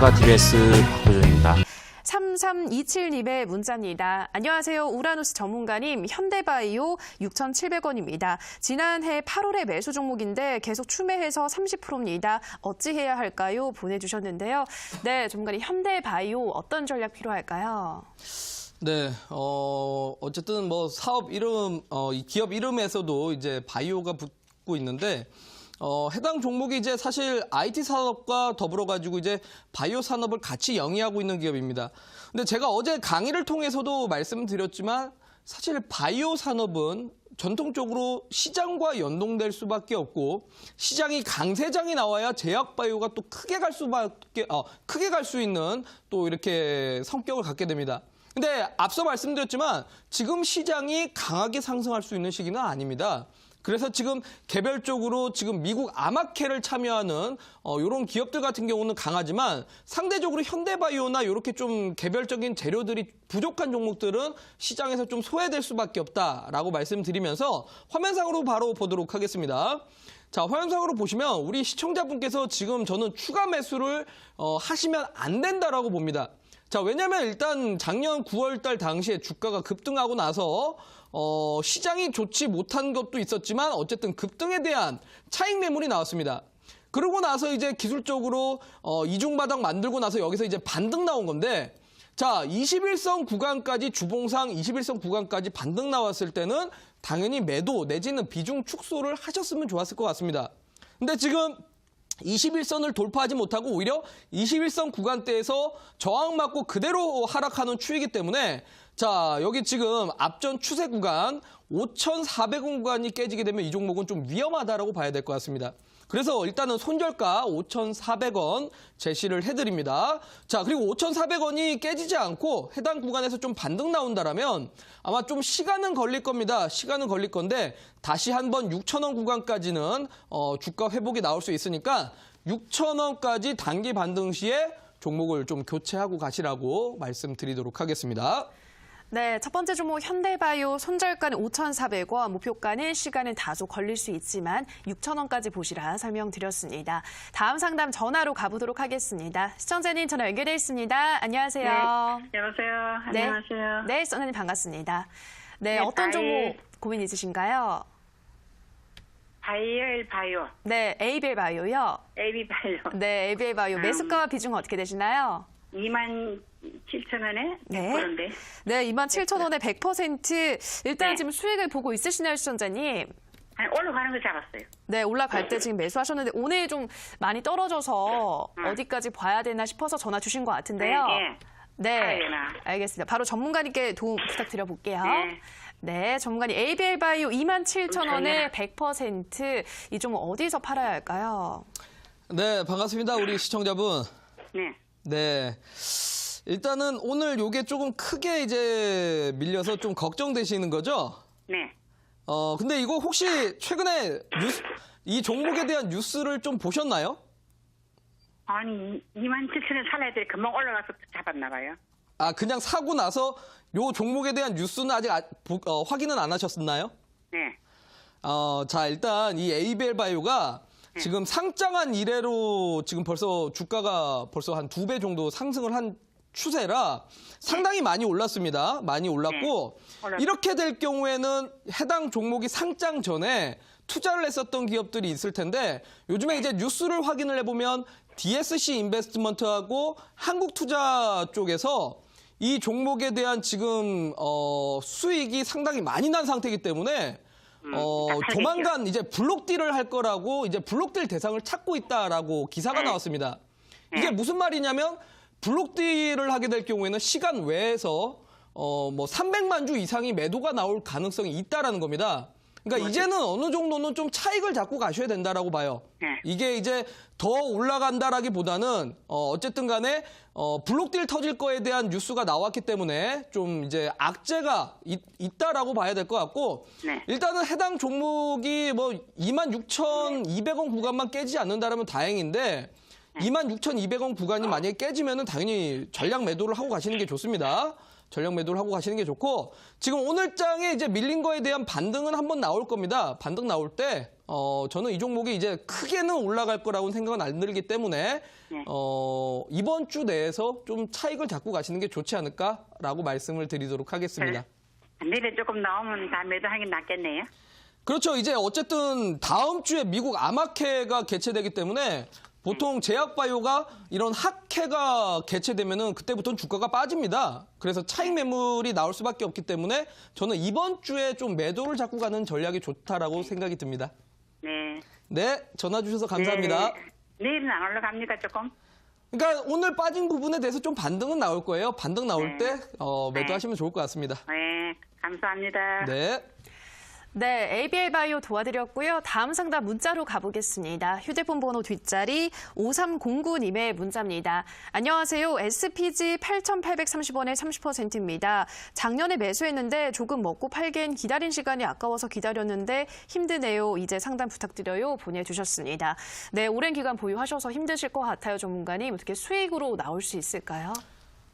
안녕하십니까. TBS 박호준입니다. 3327님의 문자입니다. 안녕하세요. 우라노스 전문가님. 현대바이오 6,700원입니다. 지난해 8월에 매수 종목인데 계속 추매해서 30%입니다. 어찌해야 할까요? 보내주셨는데요. 네, 전문가님. 현대바이오 어떤 전략 필요할까요? 네, 어, 어쨌든 뭐 사업 이름, 어, 이 기업 이름에서도 이제 바이오가 붙고 있는데, 어, 해당 종목이 이제 사실 IT 산업과 더불어 가지고 이제 바이오 산업을 같이 영위하고 있는 기업입니다. 근데 제가 어제 강의를 통해서도 말씀드렸지만 사실 바이오 산업은 전통적으로 시장과 연동될 수밖에 없고 시장이 강세장이 나와야 제약 바이오가 또 크게 갈 수밖에 어, 크게 갈 수 있는 또 이렇게 성격을 갖게 됩니다. 근데 앞서 말씀드렸지만 지금 시장이 강하게 상승할 수 있는 시기는 아닙니다. 그래서 지금 개별적으로 지금 미국 아마케를 참여하는 어, 이런 기업들 같은 경우는 강하지만 상대적으로 현대바이오나 이렇게 좀 개별적인 재료들이 부족한 종목들은 시장에서 좀 소외될 수밖에 없다라고 말씀드리면서 화면상으로 바로 보도록 하겠습니다. 자, 화면상으로 보시면 우리 시청자분께서 지금 저는 추가 매수를 어, 하시면 안 된다라고 봅니다. 자, 왜냐면 일단 작년 9월 달 당시에 주가가 급등하고 나서 어, 시장이 좋지 못한 것도 있었지만 어쨌든 급등에 대한 차익 매물이 나왔습니다. 그러고 나서 이제 기술적으로 어, 이중바닥 만들고 나서 여기서 이제 반등 나온 건데 자, 21선 구간까지 주봉상 21선 구간까지 반등 나왔을 때는 당연히 매도 내지는 비중 축소를 하셨으면 좋았을 것 같습니다. 근데 지금 21선을 돌파하지 못하고 오히려 21선 구간대에서 저항 맞고 그대로 하락하는 추이기 때문에 자 여기 지금 앞전 추세 구간 5,400원 구간이 깨지게 되면 이 종목은 좀 위험하다라고 봐야 될 것 같습니다. 그래서 일단은 손절가 5,400원 제시를 해드립니다. 자, 그리고 5,400원이 깨지지 않고 해당 구간에서 좀 반등 나온다라면 아마 좀 시간은 걸릴 겁니다. 시간은 걸릴 건데 다시 한번 6,000원 구간까지는 어, 주가 회복이 나올 수 있으니까 6,000원까지 단기 반등 시에 종목을 좀 교체하고 가시라고 말씀드리도록 하겠습니다. 네, 첫 번째 종목 현대바이오 손절가는 5,400원, 목표가는 시간은 다소 걸릴 수 있지만 6,000원까지 보시라 설명드렸습니다. 다음 상담 전화로 가보도록 하겠습니다. 시청자님 전화 연결돼 있습니다. 안녕하세요. 네, 여보세요. 네. 안녕하세요. 네, 써나님 반갑습니다. 네, 네, 어떤 바이- 종목 고민 있으신가요? 바이엘 바이오, 네, ABL 바이오요. AB 바이오. 네, ABL 바이오 음. 매수가와 비중은 어떻게 되시나요? 2만 7천 원에 네. 그런데 네, 27,000원에 100% 일단 네. 지금 수익을 보고 있으시나요, 시청자님? 아니, 올라가는 거 잡았어요. 네, 올라갈 때 지금 매수하셨는데 오늘 좀 많이 떨어져서 음. 어디까지 봐야 되나 싶어서 전화 주신 것 같은데요. 네, 네, 봐야 되나. 알겠습니다. 바로 전문가님께 도움 부탁드려 볼게요. 네. 네, 전문가님 ABL 바이오 27,000원에 100%이 좀 어디서 팔아야 할까요? 네, 반갑습니다. 우리 시청자분. 네. 네. 일단은 오늘 요게 조금 크게 이제 밀려서 좀 걱정되시는 거죠? 네. 어, 근데 이거 혹시 최근에 뉴스, 이 종목에 대한 뉴스를 좀 보셨나요? 아니 2만 7천 원 살아야 돼. 금방 올라가서 잡았나 봐요. 아, 그냥 사고 나서 요 종목에 대한 뉴스는 아직 아- 보- 어, 확인은 안 하셨나요? 네. 어, 자, 일단 이 에이벨 바이오가 지금 상장한 이래로 지금 벌써 주가가 벌써 한 두 배 정도 상승을 한 추세라 상당히 많이 올랐습니다. 많이 올랐고 네. 올랐- 이렇게 될 경우에는 해당 종목이 상장 전에 투자를 했었던 기업들이 있을 텐데 요즘에 이제 뉴스를 확인을 해보면 DSC 인베스트먼트하고 한국투자 쪽에서 이 종목에 대한 지금 어, 수익이 상당히 많이 난 상태이기 때문에 어, 팔겠죠. 조만간 이제 블록딜을 할 거라고 이제 블록딜 대상을 찾고 있다라고 기사가 나왔습니다. 이게 무슨 말이냐면 블록딜을 하게 될 경우에는 시간 외에서 어, 뭐 300만 주 이상이 매도가 나올 가능성이 있다라는 겁니다. 그러니까 이제는 어느 정도는 좀 차익을 잡고 가셔야 된다라고 봐요. 네. 이게 이제 더 올라간다라기보다는 어, 어쨌든 간에 어, 블록딜 터질 거에 대한 뉴스가 나왔기 때문에 좀 이제 악재가 있, 있다라고 봐야 될 것 같고 네. 일단은 해당 종목이 뭐 26,200원 구간만 깨지지 않는다라면 다행인데 26,200원 구간이 만약에 깨지면은 당연히 전략 매도를 하고 가시는 게 좋습니다. 전략 매도를 하고 가시는 게 좋고 지금 오늘 장에 이제 밀린 거에 대한 반등은 한번 나올 겁니다. 반등 나올 때 어, 저는 이 종목이 이제 크게는 올라갈 거라고 생각은 안 들기 때문에 네. 어, 이번 주 내에서 좀 차익을 잡고 가시는 게 좋지 않을까라고 말씀을 드리도록 하겠습니다. 내일 조금 나오면 다 매도하긴 낫겠네요. 그렇죠. 이제 어쨌든 다음 주에 미국 아마케가 개최되기 때문에 보통 제약바이오가 이런 학회가 개최되면은 그때부터는 주가가 빠집니다. 그래서 차익 매물이 나올 수밖에 없기 때문에 저는 이번 주에 좀 매도를 잡고 가는 전략이 좋다라고 생각이 듭니다. 네. 네, 전화 주셔서 감사합니다. 네. 내일은 안 올라갑니까 조금? 그러니까 오늘 빠진 부분에 대해서 좀 반등은 나올 거예요. 반등 나올 네. 때 어, 매도하시면 좋을 것 같습니다. 네. 감사합니다. 네. 네, ABL 바이오 도와드렸고요. 다음 상담 문자로 가보겠습니다. 휴대폰 번호 뒷자리 5309님의 문자입니다. 안녕하세요. SPG 8,830원에 30%입니다. 작년에 매수했는데 조금 먹고 팔기엔 기다린 시간이 아까워서 기다렸는데 힘드네요. 이제 상담 부탁드려요. 보내주셨습니다. 네, 오랜 기간 보유하셔서 힘드실 것 같아요. 전문가님. 어떻게 수익으로 나올 수 있을까요?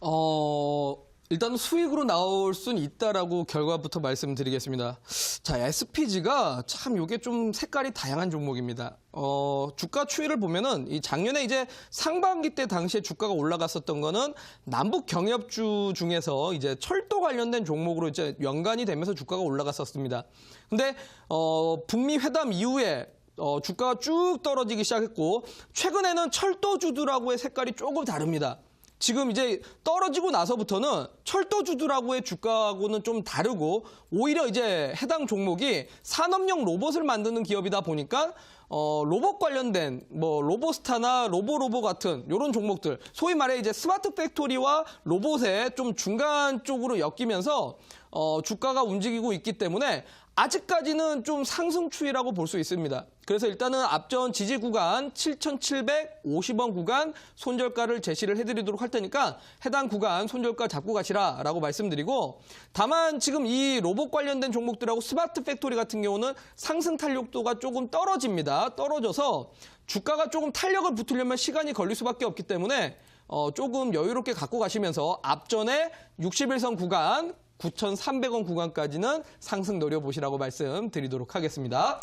어, 일단 수익으로 나올 수는 있다라고 결과부터 말씀드리겠습니다. 자, SPG가 참 요게 좀 색깔이 다양한 종목입니다. 어, 주가 추이를 보면은 이 작년에 이제 상반기 때 당시에 주가가 올라갔었던 거는 남북 경협주 중에서 이제 철도 관련된 종목으로 이제 연관이 되면서 주가가 올라갔었습니다. 근데 어, 북미 회담 이후에 어, 주가가 쭉 떨어지기 시작했고 최근에는 철도주들하고의 색깔이 조금 다릅니다. 지금 이제 떨어지고 나서부터는 철도주들하고의 주가하고는 좀 다르고 오히려 이제 해당 종목이 산업용 로봇을 만드는 기업이다 보니까 어, 로봇 관련된 뭐 로보스타나 로보로보 같은 이런 종목들 소위 말해 이제 스마트 팩토리와 로봇의 좀 중간 쪽으로 엮이면서 어, 주가가 움직이고 있기 때문에 아직까지는 좀 상승 추이라고 볼 수 있습니다. 그래서 일단은 앞전 지지 구간 7,750원 구간 손절가를 제시를 해드리도록 할 테니까 해당 구간 손절가 잡고 가시라라고 말씀드리고 다만 지금 이 로봇 관련된 종목들하고 스마트 팩토리 같은 경우는 상승 탄력도가 조금 떨어집니다. 떨어져서 주가가 조금 탄력을 붙으려면 시간이 걸릴 수밖에 없기 때문에 어, 조금 여유롭게 갖고 가시면서 앞전에 61선 구간 9,300원 구간까지는 상승 노려보시라고 말씀드리도록 하겠습니다.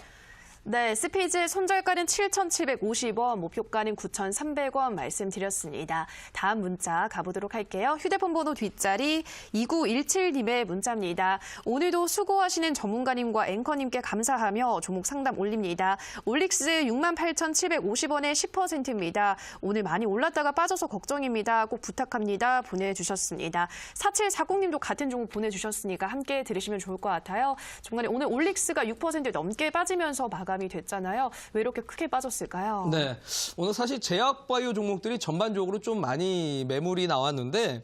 네, 스피즈 손절가는 7,750원, 목표가는 9,300원 말씀드렸습니다. 다음 문자 가보도록 할게요. 휴대폰 번호 뒷자리 2917님의 문자입니다. 오늘도 수고하시는 전문가님과 앵커님께 감사하며 종목 상담 올립니다. 올릭스 68,750원에 10%입니다. 오늘 많이 올랐다가 빠져서 걱정입니다. 꼭 부탁합니다. 보내주셨습니다. 4740님도 같은 종목 보내주셨으니까 함께 들으시면 좋을 것 같아요. 중간에 오늘 올릭스가 6% 넘게 빠지면서 마감이 됐잖아요. 왜 이렇게 크게 빠졌을까요? 네. 오늘 사실 제약바이오 종목들이 전반적으로 좀 많이 매물이 나왔는데,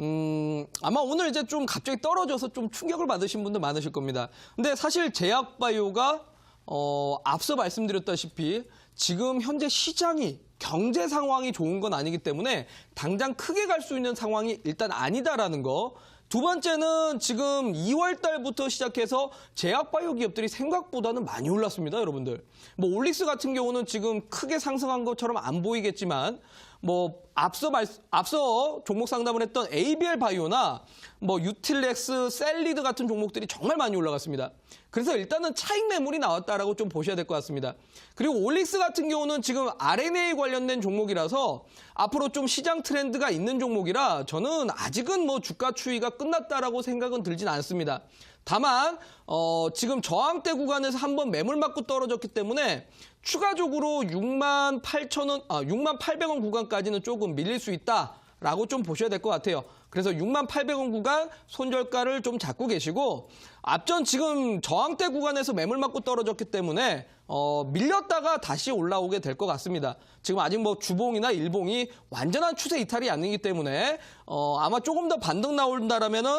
음, 아마 오늘 이제 좀 갑자기 떨어져서 좀 충격을 받으신 분들 많으실 겁니다. 근데 사실 제약바이오가, 어, 앞서 말씀드렸다시피 지금 현재 시장이 경제 상황이 좋은 건 아니기 때문에 당장 크게 갈 수 있는 상황이 일단 아니다라는 거. 두 번째는 지금 2월 달부터 시작해서 제약바이오 기업들이 생각보다는 많이 올랐습니다, 여러분들. 뭐 올릭스 같은 경우는 지금 크게 상승한 것처럼 안 보이겠지만 뭐 앞서 말 앞서 종목 상담을 했던 ABL 바이오나 뭐 유틸렉스, 셀리드 같은 종목들이 정말 많이 올라갔습니다. 그래서 일단은 차익 매물이 나왔다라고 좀 보셔야 될 것 같습니다. 그리고 올릭스 같은 경우는 지금 RNA 관련된 종목이라서 앞으로 좀 시장 트렌드가 있는 종목이라 저는 아직은 뭐 주가 추이가 끝났다라고 생각은 들진 않습니다. 다만 어, 지금 저항대 구간에서 한번 매물 맞고 떨어졌기 때문에 추가적으로 6만 8천 원, 아, 6만 800원 구간까지는 조금 밀릴 수 있다라고 좀 보셔야 될 것 같아요. 그래서 6만 800원 구간 손절가를 좀 잡고 계시고 앞전 지금 저항대 구간에서 매물 맞고 떨어졌기 때문에 어, 밀렸다가 다시 올라오게 될 것 같습니다. 지금 아직 뭐 주봉이나 일봉이 완전한 추세 이탈이 아니기 때문에 어, 아마 조금 더 반등 나온다라면은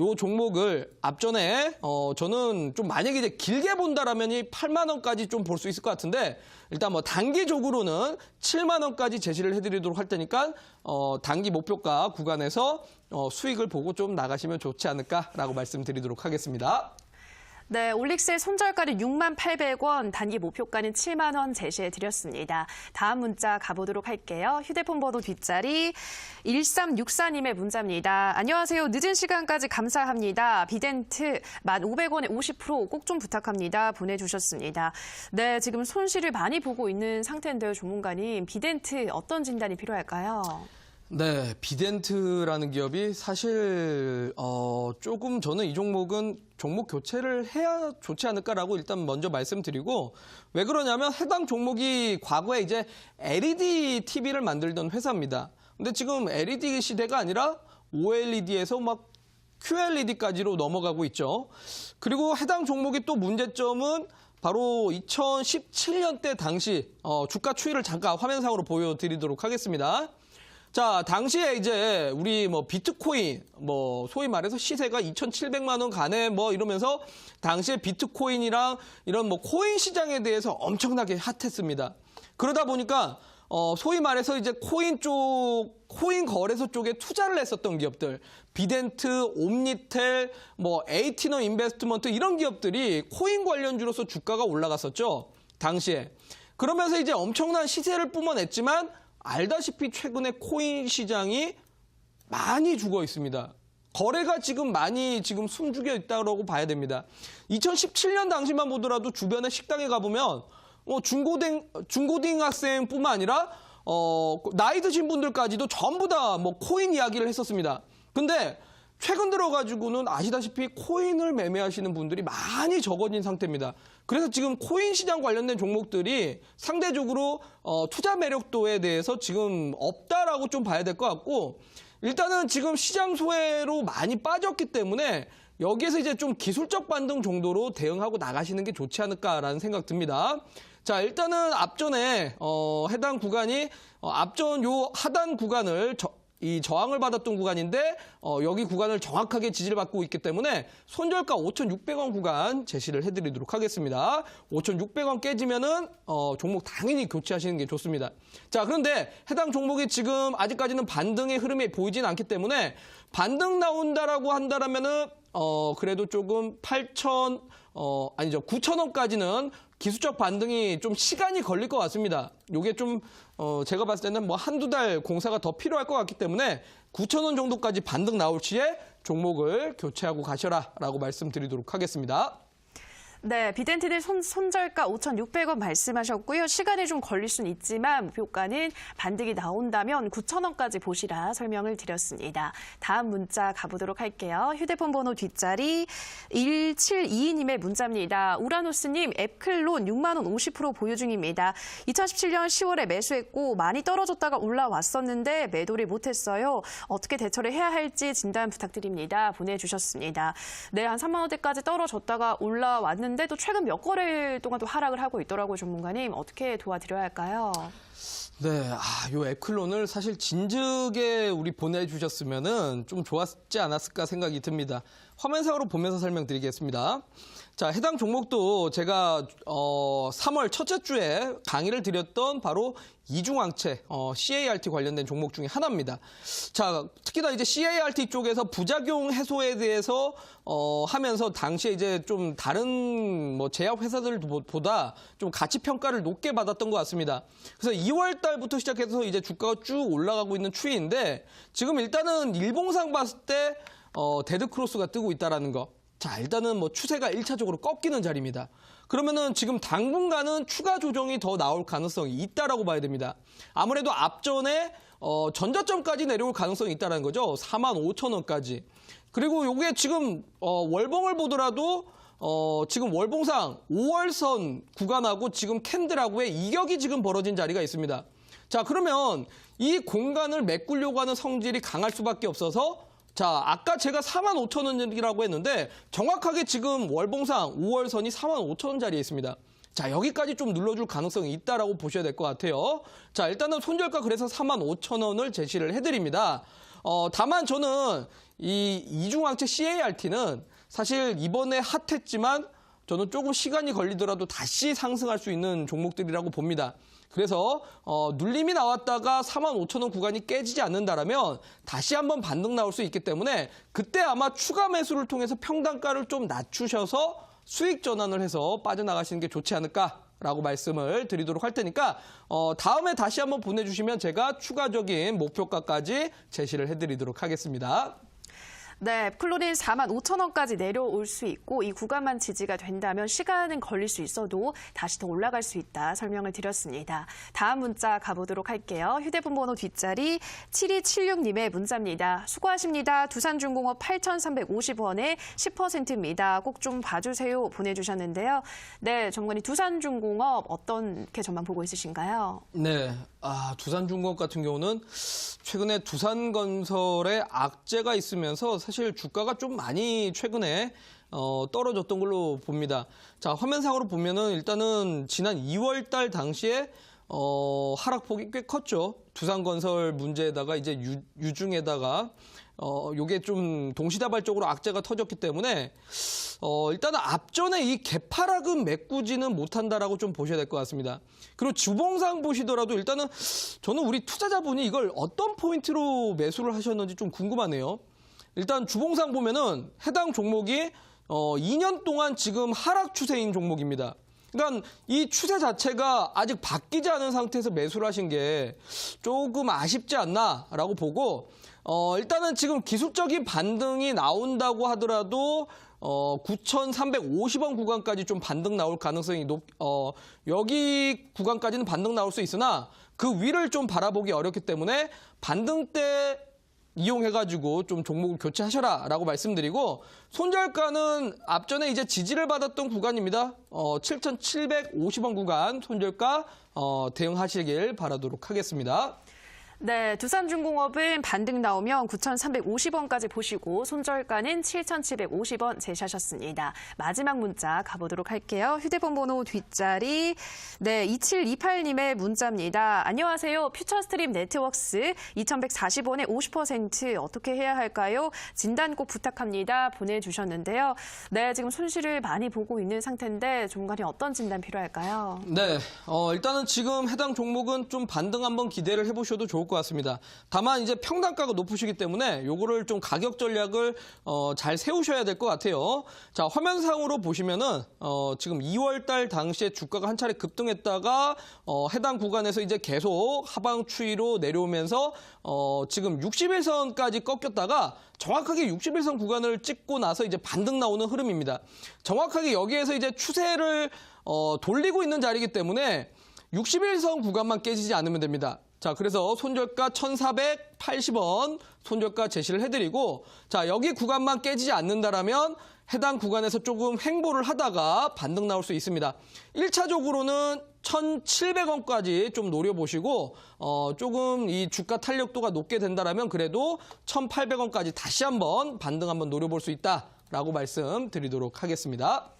요 종목을 앞전에 어, 저는 좀 만약에 이제 길게 본다라면 이 8만 원까지 좀 볼 수 있을 것 같은데 일단 뭐 단기적으로는 7만 원까지 제시를 해드리도록 할 테니까 어, 단기 목표가 구간에서 어, 수익을 보고 좀 나가시면 좋지 않을까라고 말씀드리도록 하겠습니다. 네, 올릭스의 손절가는 6만 800원, 단기 목표가는 7만 원 제시해 드렸습니다. 다음 문자 가보도록 할게요. 휴대폰 번호 뒷자리 1364님의 문자입니다. 안녕하세요. 늦은 시간까지 감사합니다. 비덴트 1,500원에 50%꼭 좀 부탁합니다. 보내주셨습니다. 네, 지금 손실을 많이 보고 있는 상태인데요, 조문가님. 비덴트 어떤 진단이 필요할까요? 네, 비덴트라는 기업이 사실 어, 조금 저는 이 종목은 종목 교체를 해야 좋지 않을까라고 일단 먼저 말씀드리고 왜 그러냐면 해당 종목이 과거에 이제 LED TV를 만들던 회사입니다. 근데 지금 LED 시대가 아니라 OLED에서 막 QLED까지로 넘어가고 있죠. 그리고 해당 종목이 또 문제점은 바로 2017년 때 당시 어, 주가 추이를 잠깐 화면상으로 보여드리도록 하겠습니다. 자, 당시에 이제 우리 뭐 비트코인, 뭐 소위 말해서 시세가 2,700만 원 가네 뭐 이러면서 당시에 비트코인이랑 이런 뭐 코인 시장에 대해서 엄청나게 핫했습니다. 그러다 보니까 어, 소위 말해서 이제 코인 쪽, 코인 거래소 쪽에 투자를 했었던 기업들, 비덴트, 옴니텔, 뭐 에이티너 인베스트먼트 이런 기업들이 코인 관련주로서 주가가 올라갔었죠. 당시에. 그러면서 이제 엄청난 시세를 뿜어냈지만 알다시피 최근에 코인 시장이 많이 죽어 있습니다. 거래가 지금 많이 지금 숨죽여 있다고 봐야 됩니다. 2017년 당시만 보더라도 주변에 식당에 가보면 뭐 중고등 중고등 학생뿐만 아니라 어 나이 드신 분들까지도 전부 다 뭐 코인 이야기를 했었습니다. 근데 최근 들어가지고는 아시다시피 코인을 매매하시는 분들이 많이 적어진 상태입니다. 그래서 지금 코인 시장 관련된 종목들이 상대적으로 어, 투자 매력도에 대해서 지금 없다라고 좀 봐야 될 것 같고 일단은 지금 시장 소외로 많이 빠졌기 때문에 여기에서 이제 좀 기술적 반등 정도로 대응하고 나가시는 게 좋지 않을까라는 생각 듭니다. 자, 일단은 앞전에 어, 해당 구간이 어, 앞전 요 하단 구간을 저, 이 저항을 받았던 구간인데 어, 여기 구간을 정확하게 지지를 받고 있기 때문에 손절가 5,600원 구간 제시를 해드리도록 하겠습니다. 5,600원 깨지면은 어, 종목 당연히 교체하시는 게 좋습니다. 자 그런데 해당 종목이 지금 아직까지는 반등의 흐름이 보이진 않기 때문에 반등 나온다라고 한다라면은 어 그래도 조금 8천 어 아니죠 9천 원까지는 기술적 반등이 좀 시간이 걸릴 것 같습니다. 요게 좀 어, 제가 봤을 때는 뭐 한두 달 공사가 더 필요할 것 같기 때문에 9천 원 정도까지 반등 나올 시에 종목을 교체하고 가셔라라고 말씀드리도록 하겠습니다. 네, 비덴티드 손, 손절가 5,600원 말씀하셨고요. 시간이 좀 걸릴 수는 있지만 목표가는 반등이 나온다면 9,000원까지 보시라 설명을 드렸습니다. 다음 문자 가보도록 할게요. 휴대폰 번호 뒷자리 1722님의 문자입니다. 우라노스님 앱클론 6만 원 50% 보유 중입니다. 2017년 10월에 매수했고 많이 떨어졌다가 올라왔었는데 매도를 못했어요. 어떻게 대처를 해야 할지 진단 부탁드립니다. 보내주셨습니다. 네, 한 3만 원대까지 떨어졌다가 올라왔는데 또 최근 몇 거래일 동안 또 하락을 하고 있더라고요, 전문가님. 어떻게 도와드려야 할까요? 네, 아, 요 에클론을 사실 진즉에 우리 보내주셨으면은 좀 좋았지 않았을까 생각이 듭니다. 화면상으로 보면서 설명드리겠습니다. 자, 해당 종목도 제가 어, 3월 첫째 주에 강의를 드렸던 바로 이중항체 어, CART 관련된 종목 중에 하나입니다. 자, 특히나 이제 CART 쪽에서 부작용 해소에 대해서 어, 하면서 당시에 이제 좀 다른 뭐 제약 회사들보다 좀 가치 평가를 높게 받았던 것 같습니다. 그래서 2월 달부터 시작해서 이제 주가가 쭉 올라가고 있는 추이인데 지금 일단은 일봉상 봤을 때 어, 데드 크로스가 뜨고 있다라는 거. 자, 일단은 뭐 추세가 1차적으로 꺾이는 자리입니다. 그러면은 지금 당분간은 추가 조정이 더 나올 가능성이 있다라고 봐야 됩니다. 아무래도 앞전에 어, 전저점까지 내려올 가능성이 있다는 거죠. 4만 5천 원까지. 그리고 요게 지금 어, 월봉을 보더라도 어, 지금 월봉상 5월선 구간하고 지금 캔들하고의 이격이 지금 벌어진 자리가 있습니다. 자, 그러면 이 공간을 메꾸려고 하는 성질이 강할 수밖에 없어서 자, 아까 제가 4만 5천 원이라고 했는데 정확하게 지금 월봉상 5월선이 4만 5천 원 자리에 있습니다. 자, 여기까지 좀 눌러줄 가능성이 있다라고 보셔야 될 것 같아요. 자, 일단은 손절가 그래서 4만 5천 원을 제시를 해드립니다. 어, 다만 저는 이 이중항체 CART는 사실 이번에 핫했지만 저는 조금 시간이 걸리더라도 다시 상승할 수 있는 종목들이라고 봅니다. 그래서 어, 눌림이 나왔다가 4만 5천 원 구간이 깨지지 않는다라면 다시 한번 반등 나올 수 있기 때문에 그때 아마 추가 매수를 통해서 평단가를 좀 낮추셔서 수익 전환을 해서 빠져나가시는 게 좋지 않을까 라고 말씀을 드리도록 할 테니까 어, 다음에 다시 한번 보내주시면 제가 추가적인 목표가까지 제시를 해드리도록 하겠습니다. 네, 클로린 4만 5천 원까지 내려올 수 있고 이 구간만 지지가 된다면 시간은 걸릴 수 있어도 다시 더 올라갈 수 있다 설명을 드렸습니다. 다음 문자 가보도록 할게요. 휴대폰 번호 뒷자리 7276님의 문자입니다. 수고하십니다. 두산중공업 8,350원에 10%입니다. 꼭 좀 봐주세요 보내주셨는데요. 네, 전문가님 두산중공업 어떻게 전망 보고 있으신가요? 네, 아 두산중공업 같은 경우는 최근에 두산건설에 악재가 있으면서 사실 주가가 좀 많이 최근에 어, 떨어졌던 걸로 봅니다. 자 화면상으로 보면은 일단은 지난 2월 달 당시에 어, 하락폭이 꽤 컸죠. 두산건설 문제에다가 이제 유, 유중에다가 어, 요게 좀 동시다발적으로 악재가 터졌기 때문에 어, 일단은 앞전에 이 개파락은 메꾸지는 못한다라고 좀 보셔야 될 것 같습니다. 그리고 주봉상 보시더라도 일단은 저는 우리 투자자분이 이걸 어떤 포인트로 매수를 하셨는지 좀 궁금하네요. 일단 주봉상 보면은 해당 종목이 어, 2년 동안 지금 하락 추세인 종목입니다. 그러니까 이 추세 자체가 아직 바뀌지 않은 상태에서 매수를 하신 게 조금 아쉽지 않나라고 보고 어, 일단은 지금 기술적인 반등이 나온다고 하더라도 어, 9,350원 구간까지 좀 반등 나올 가능성이 높, 어, 여기 구간까지는 반등 나올 수 있으나 그 위를 좀 바라보기 어렵기 때문에 반등 때 이용해가지고 좀 종목을 교체하셔라 라고 말씀드리고 손절가는 앞전에 이제 지지를 받았던 구간입니다. 어, 7,750원 구간 손절가 어, 대응하시길 바라도록 하겠습니다. 네, 두산중공업은 반등 나오면 9,350원까지 보시고 손절가는 7,750원 제시하셨습니다. 마지막 문자 가보도록 할게요. 휴대폰 번호 뒷자리 네, 2728님의 문자입니다. 안녕하세요. 퓨처스트림 네트워크스 2,140원에 50% 어떻게 해야 할까요? 진단 꼭 부탁합니다. 보내주셨는데요. 네, 지금 손실을 많이 보고 있는 상태인데 전문가님 어떤 진단 필요할까요? 네, 어, 일단은 지금 해당 종목은 좀 반등 한번 기대를 해보셔도 좋을 것 같 습니다. 다만 이제 평단가가 높으시기 때문에 요거를 좀 가격 전략을 어, 잘 세우셔야 될 것 같아요. 자, 화면상으로 보시면은 어, 지금 2월달 당시에 주가가 한 차례 급등했다가 어, 해당 구간에서 이제 계속 하방 추이로 내려오면서 어, 지금 61선까지 꺾였다가 정확하게 61선 구간을 찍고 나서 이제 반등 나오는 흐름입니다. 정확하게 여기에서 이제 추세를 어, 돌리고 있는 자리이기 때문에 61선 구간만 깨지지 않으면 됩니다. 자, 그래서 손절가 1,480원 손절가 제시를 해드리고, 자, 여기 구간만 깨지지 않는다라면 해당 구간에서 조금 횡보를 하다가 반등 나올 수 있습니다. 1차적으로는 1,700원까지 좀 노려보시고, 어, 조금 이 주가 탄력도가 높게 된다라면 그래도 1,800원까지 다시 한번 반등 한번 노려볼 수 있다라고 말씀드리도록 하겠습니다.